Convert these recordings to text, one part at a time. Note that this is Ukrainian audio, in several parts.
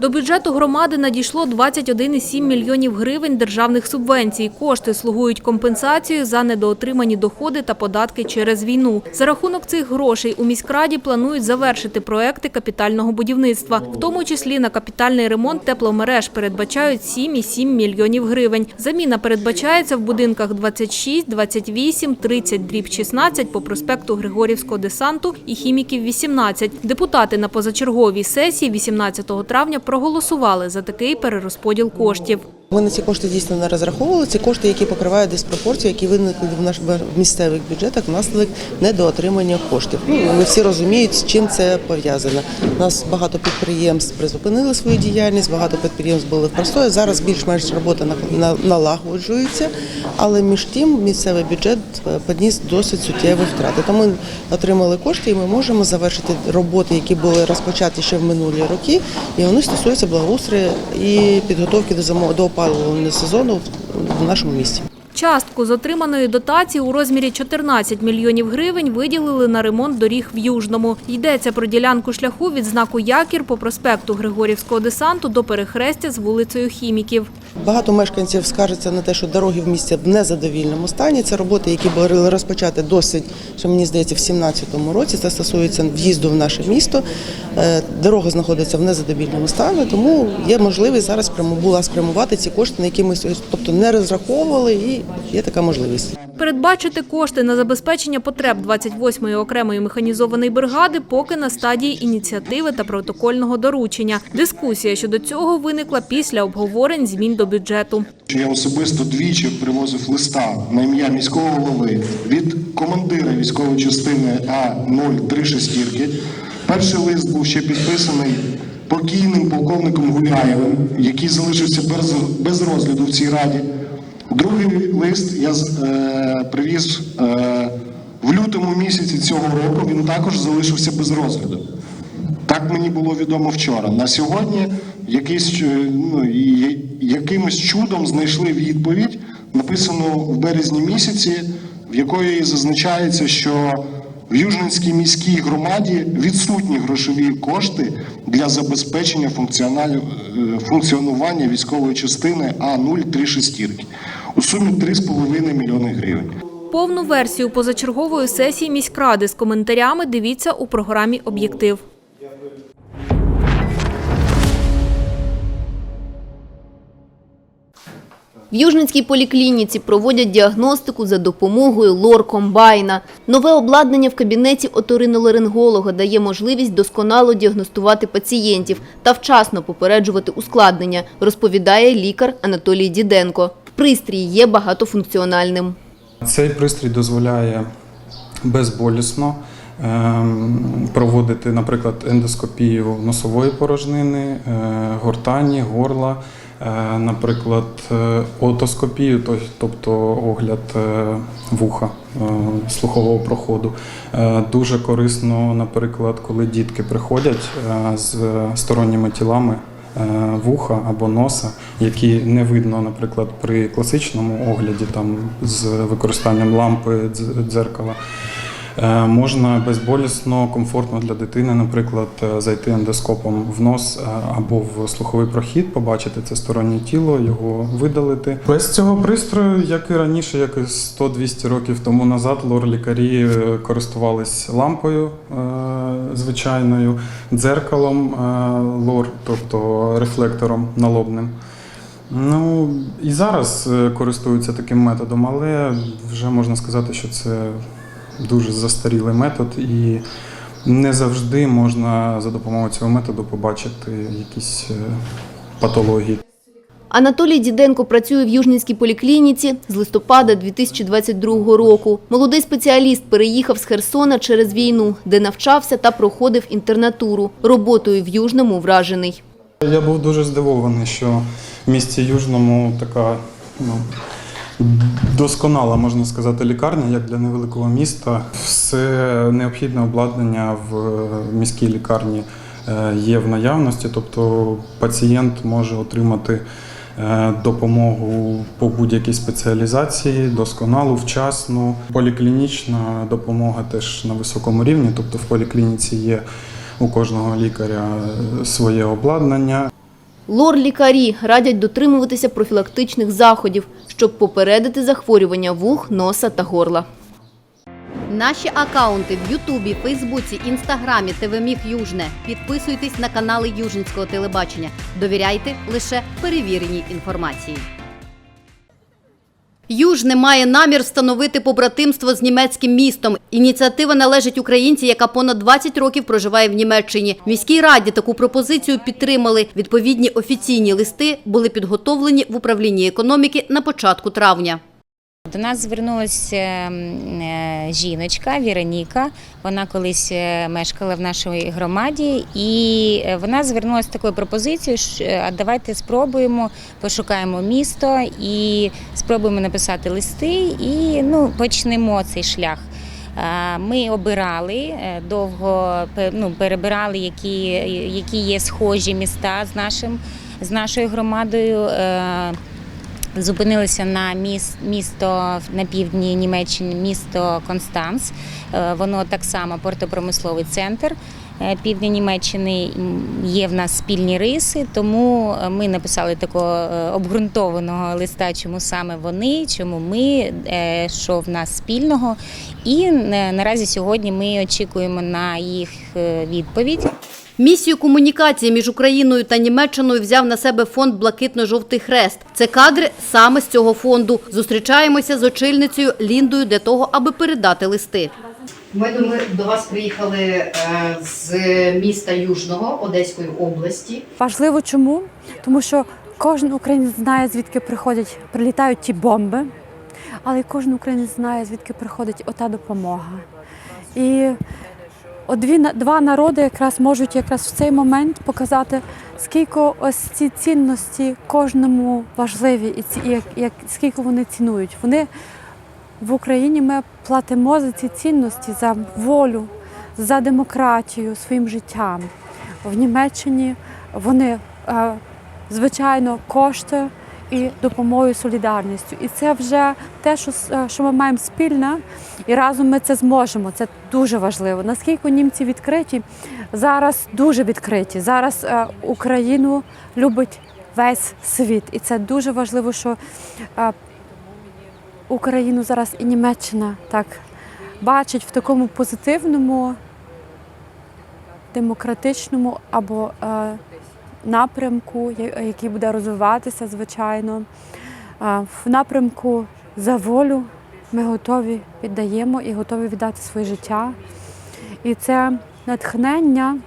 До бюджету громади надійшло 21,7 мільйонів гривень державних субвенцій. Кошти слугують компенсацією за недоотримані доходи та податки через війну. За рахунок цих грошей у міськраді планують завершити проекти капітального будівництва, в тому числі на капітальний ремонт тепломереж передбачають 7,7 мільйонів гривень. Заміна передбачається в будинках 26, 28, 30, дріб 16 по проспекту Григорівського десанту і хіміків 18. Депутати на позачерговій сесії 18 травня проголосували за такий перерозподіл коштів. Ми на ці кошти дійсно не розраховували. Це кошти, які покривають диспропорції, які виникли в наш в місцевих бюджетах внаслідок недоотримання коштів. Ну ми всі розуміють, з чим це пов'язано. У нас багато підприємств призупинили свою діяльність, багато підприємств були в простої. Зараз більш-менш робота на- на- налагоджується, але між тим місцевий бюджет е, поніс досить суттєві втрати. Тому отримали кошти, і ми можемо завершити роботи, які були розпочаті ще в минулі роки, і вони стосуються благоустрою і підготовки до зимо до опалювального сезону в- нашому місті. Частку з отриманої дотації у розмірі 14 мільйонів гривень виділили на ремонт доріг в Южному. Йдеться про ділянку шляху від знаку Якір по проспекту Григорівського десанту до перехрестя з вулицею Хіміків. Багато мешканців скаржаться на те, що дороги в місті в незадовільному стані. Це роботи, які були розпочаті досить, що мені здається, в 2017 році. Це стосується в'їзду в наше місто. Е, Дорога знаходиться в незадовільному стані, тому є можливість зараз була спрямувати ці кошти, на які ми тобто не розраховували, і є така можливість. Передбачити кошти на забезпечення потреб 28-ї окремої механізованої бригади поки на стадії ініціативи та протокольного доручення. Дискусія щодо цього виникла після обговорень змін до бюджету. Я особисто двічі привозив листа на ім'я міського голови від командира військової частини А-036. Перший лист був ще підписаний покійним полковником Гуляєвим, який залишився без, без розгляду в цій раді. Другий лист я е, привіз е, в лютому місяці цього року. Він також залишився без розгляду. Так мені було відомо вчора. На сьогодні якийсь, е, ну, якимось чудом знайшли відповідь, написану в березні місяці, в якої зазначається, що в Южненській міській громаді відсутні грошові кошти для забезпечення е, функціонування військової частини А-036 у сумі 3,5 мільйони гривень. Повну версію позачергової сесії міськради з коментарями дивіться у програмі «Об'єктив». В Южницькій поліклініці проводять діагностику за допомогою лор-комбайна. Нове обладнання в кабінеті оториноларинголога дає можливість досконало діагностувати пацієнтів та вчасно попереджувати ускладнення, розповідає лікар Анатолій Діденко. Пристрій є багатофункціональним. Цей пристрій дозволяє безболісно ем, проводити, наприклад, ендоскопію носової порожнини, е, гортані, горла, е, наприклад, е, отоскопію, тобто огляд вуха слухового проходу. Дуже корисно, наприклад, коли дітки приходять з сторонніми тілами вуха або носа, які не видно, наприклад, при класичному огляді там з використанням лампи дзеркала. Е, Можна безболісно, комфортно для дитини, наприклад, е, зайти ендоскопом в нос е, або в слуховий прохід, побачити це стороннє тіло, його видалити. Без цього пристрою, як і раніше, як і 100-200 років тому назад, лор-лікарі користувались лампою звичайною, дзеркалом лор, тобто рефлектором налобним. Ну і зараз користуються таким методом, але вже можна сказати, що це дуже застарілий метод, і не завжди можна за допомогою цього методу побачити якісь е, патології. Анатолій Діденко працює в Южнінській поліклініці з листопада 2022 року. Молодий спеціаліст переїхав з Херсона через війну, де навчався та проходив інтернатуру. Роботою в Южному вражений. Я був дуже здивований, що в місті Южному така ну, досконала, можна сказати, лікарня, як для невеликого міста. Все необхідне обладнання в міській лікарні е, є в наявності, тобто пацієнт може отримати е, допомогу по будь-якій спеціалізації, досконалу, вчасну. Поліклінічна допомога теж на високому рівні, тобто в поліклініці є у кожного лікаря е, своє обладнання. Лор-лікарі радять дотримуватися профілактичних заходів, щоб попередити захворювання вух, носа та горла. Наші акаунти в Ютубі, Фейсбуці, Інстаграмі, ТВ Міг Южне. Підписуйтесь на канали Южинського телебачення. Довіряйте лише перевіреній інформації. Южне має намір встановити побратимство з німецьким містом. Ініціатива належить українці, яка понад 20 років проживає в Німеччині. В міській раді таку пропозицію підтримали. Відповідні офіційні листи були підготовлені в управлінні економіки на початку травня. До нас звернулася е, жіночка Віроніка. Вона колись е, мешкала в нашій громаді, і е, вона звернулася з такою пропозицією, що а давайте спробуємо, пошукаємо місто і спробуємо написати листи, і ну, почнемо цей шлях. Ми обирали довго ну, перебирали, які, які є схожі міста з нашим з нашою громадою. Зупинилися на міс- місто на півдні Німеччини, місто Констанц. Е, Воно так само портопромисловий центр е, півдня Німеччини. Є в нас спільні риси, тому е, ми написали такого обґрунтованого листа, чому саме вони, чому ми, що в нас спільного. І наразі сьогодні ми очікуємо на їх відповідь. Місію комунікації між Україною та Німеччиною взяв на себе фонд Блакитно-жовтий хрест. Це кадри саме з цього фонду. Зустрічаємося з очільницею Ліндою для того, аби передати листи. Ми до, ми до вас приїхали е, з міста Южного Одеської області. Важливо чому? Тому що кожен українець знає, звідки приходять, прилітають ті бомби, але й кожен українець знає, звідки приходить ота допомога. І от дві, два народи якраз можуть якраз в цей момент показати, скільки ось ці цінності кожному важливі і, ці, як, як, скільки вони цінують. Вони в Україні ми платимо за ці цінності, за волю, за демократію своїм життям. В Німеччині вони, е, звичайно, кошти і допомогою солідарністю. І це вже те, що, е, що ми маємо спільне, і разом ми це зможемо. Це дуже важливо. Наскільки німці відкриті, зараз дуже відкриті. Зараз е, Україну любить весь світ. І це дуже важливо, що е, Україну зараз і Німеччина так бачить в такому позитивному, демократичному або напрямку, який буде розвиватися, звичайно. В напрямку за волю ми готові віддаємо і готові віддати своє життя. І це натхнення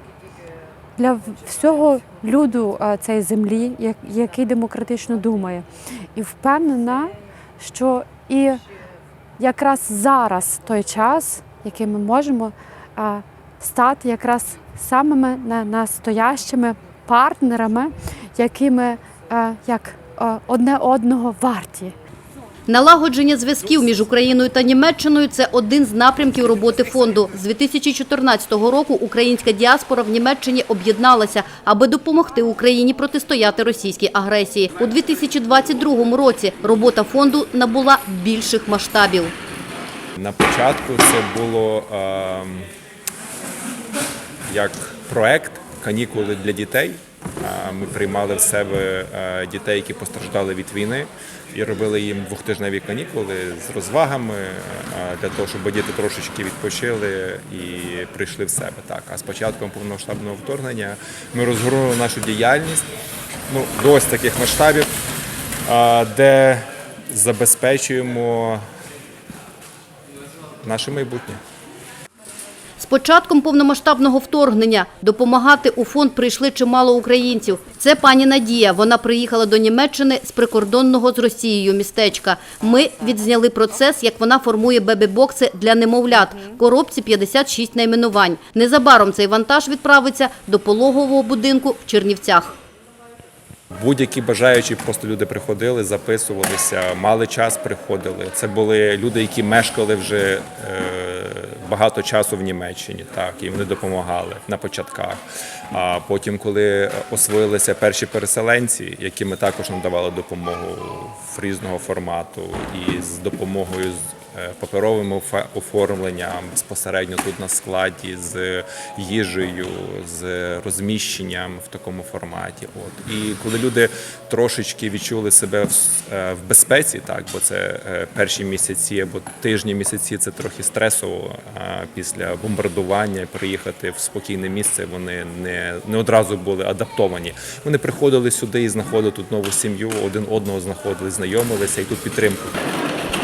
для всього люду цієї землі, який демократично думає. І впевнена, що і якраз зараз той час, який ми можемо стати якраз самими на- настоящими партнерами, якими як одне одного варті. Налагодження зв'язків між Україною та Німеччиною це один з напрямків роботи фонду. З 2014 року українська діаспора в Німеччині об'єдналася, аби допомогти Україні протистояти російській агресії. У 2022 році робота фонду набула більших масштабів. На початку це було ем, як проект канікули для дітей. Ми приймали в себе е, дітей, які постраждали від війни, і робили їм двохтижневі канікули з розвагами е, для того, щоб діти трошечки відпочили і прийшли в себе. Так, а з початком повномасштабного вторгнення ми розгорнули нашу діяльність ну, до ось таких масштабів, де забезпечуємо наше майбутнє. З початком повномасштабного вторгнення допомагати у фонд прийшли чимало українців. Це пані Надія. Вона приїхала до Німеччини з прикордонного з Росією містечка. Ми відзняли процес, як вона формує бебі-бокси для немовлят. Коробці 56 найменувань. Незабаром цей вантаж відправиться до пологового будинку в Чернівцях. Будь-які бажаючі просто люди приходили, записувалися, мали час, приходили. Це були люди, які мешкали вже е, багато часу в Німеччині, так і вони допомагали на початках. А потім, коли освоїлися перші переселенці, яким ми також надавали допомогу в різного формату, і з допомогою з паперовим офе- оформленням безпосередньо тут на складі, з їжею, з розміщенням в такому форматі. От і коли люди трошечки відчули себе в, е, безпеці, так бо це е, перші місяці або тижні місяці, це трохи стресово е, після бомбардування приїхати в спокійне місце. Вони не, не одразу були адаптовані. Вони приходили сюди і знаходили тут нову сім'ю, один одного знаходили, знайомилися і тут підтримку.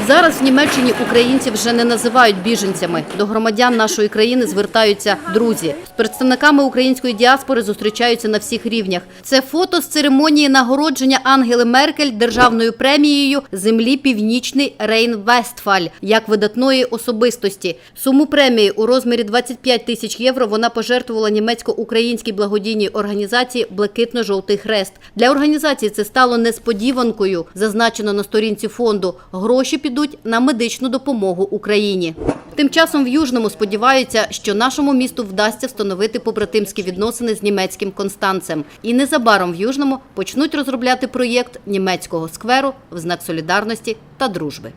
Зараз в Німеччині українців вже не називають біженцями. До громадян нашої країни звертаються друзі. З представниками української діаспори зустрічаються на всіх рівнях. Це фото з церемонії нагородження Ангели Меркель державною премією землі Північний Рейн-Вестфаль як видатної особистості. Суму премії у розмірі 25 тисяч євро вона пожертвувала німецько-українській благодійній організації Блакитно-жовтий хрест. Для організації це стало несподіванкою. Зазначено на сторінці фонду. Гроші підуть на медичну допомогу Україні. Тим часом в Южному сподіваються, що нашому місту вдасться встановити побратимські відносини з німецьким Констанцем. І незабаром в Южному почнуть розробляти проєкт німецького скверу в знак солідарності та дружби.